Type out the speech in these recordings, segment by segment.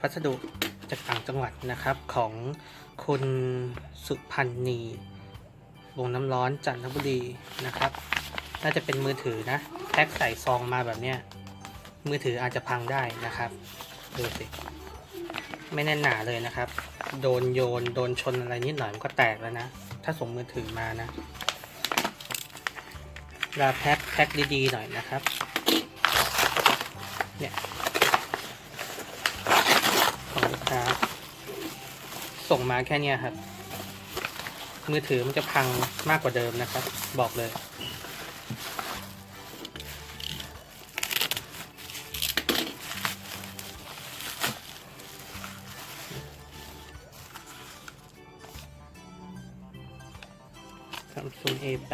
พัสดุจากต่างจังหวัดนะครับของคุณสุพันธ์นีวงน้ำร้อนจันทบุรีนะครับ น่าจะเป็นมือถือนะแพ็คใส่ซองมาแบบเนี้ยมือถืออาจจะพังได้นะครับดูสิไม่แน่นหนาเลยนะครับ โดนโยนโดนชนอะไรนิดหน่อยมันก็แตกแล้วนะ ถ้าส่งมือถือมานะเวลาแพ็คแพ็คดีๆหน่อยนะครับ เนี่ย ของลูกค้า ส่งมาแค่เนี้ยครับ มือถือมันจะพังมากกว่าเดิมนะครับ บอกเลย Samsung A8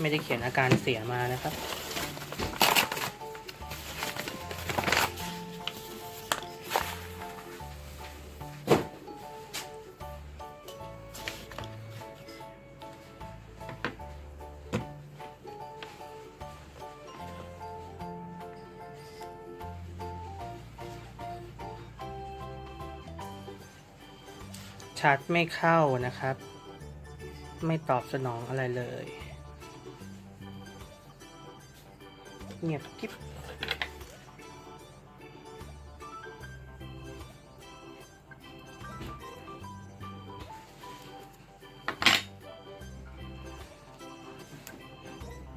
ไม่ได้เขียนอาการเสียมานะครับ ชาร์จไม่เข้านะครับ ไม่ตอบสนองอะไรเลย เงียบกิ๊บ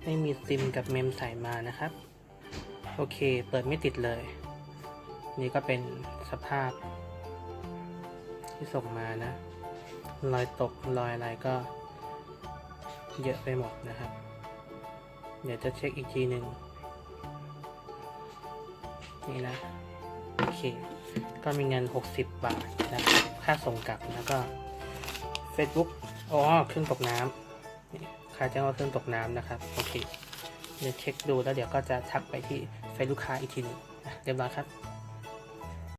ไม่มีซิมกับเมมใส่มานะครับ โอเค เปิดไม่ติดเลย นี่ก็เป็นสภาพ ที่ส่งมานะ รอยตกรอยอะไรก็ เยอะไปหมดนะครับ เดี๋ยวจะเช็คอีกทีหนึ่ง นี่นะ โอเค ก็มีเงิน 60 บาทนะครับ ค่าส่งกลับแล้วก็ Facebook อ๋อเครื่องตกน้ำนี่ค่าแจ้งว่าเครื่องตกน้ำนะครับ โอเค เดี๋ยวเช็คดูแล้วเดี๋ยวก็จะทักไปที่เฟซลูกค้าอีกทีนึงเรียบร้อยครับ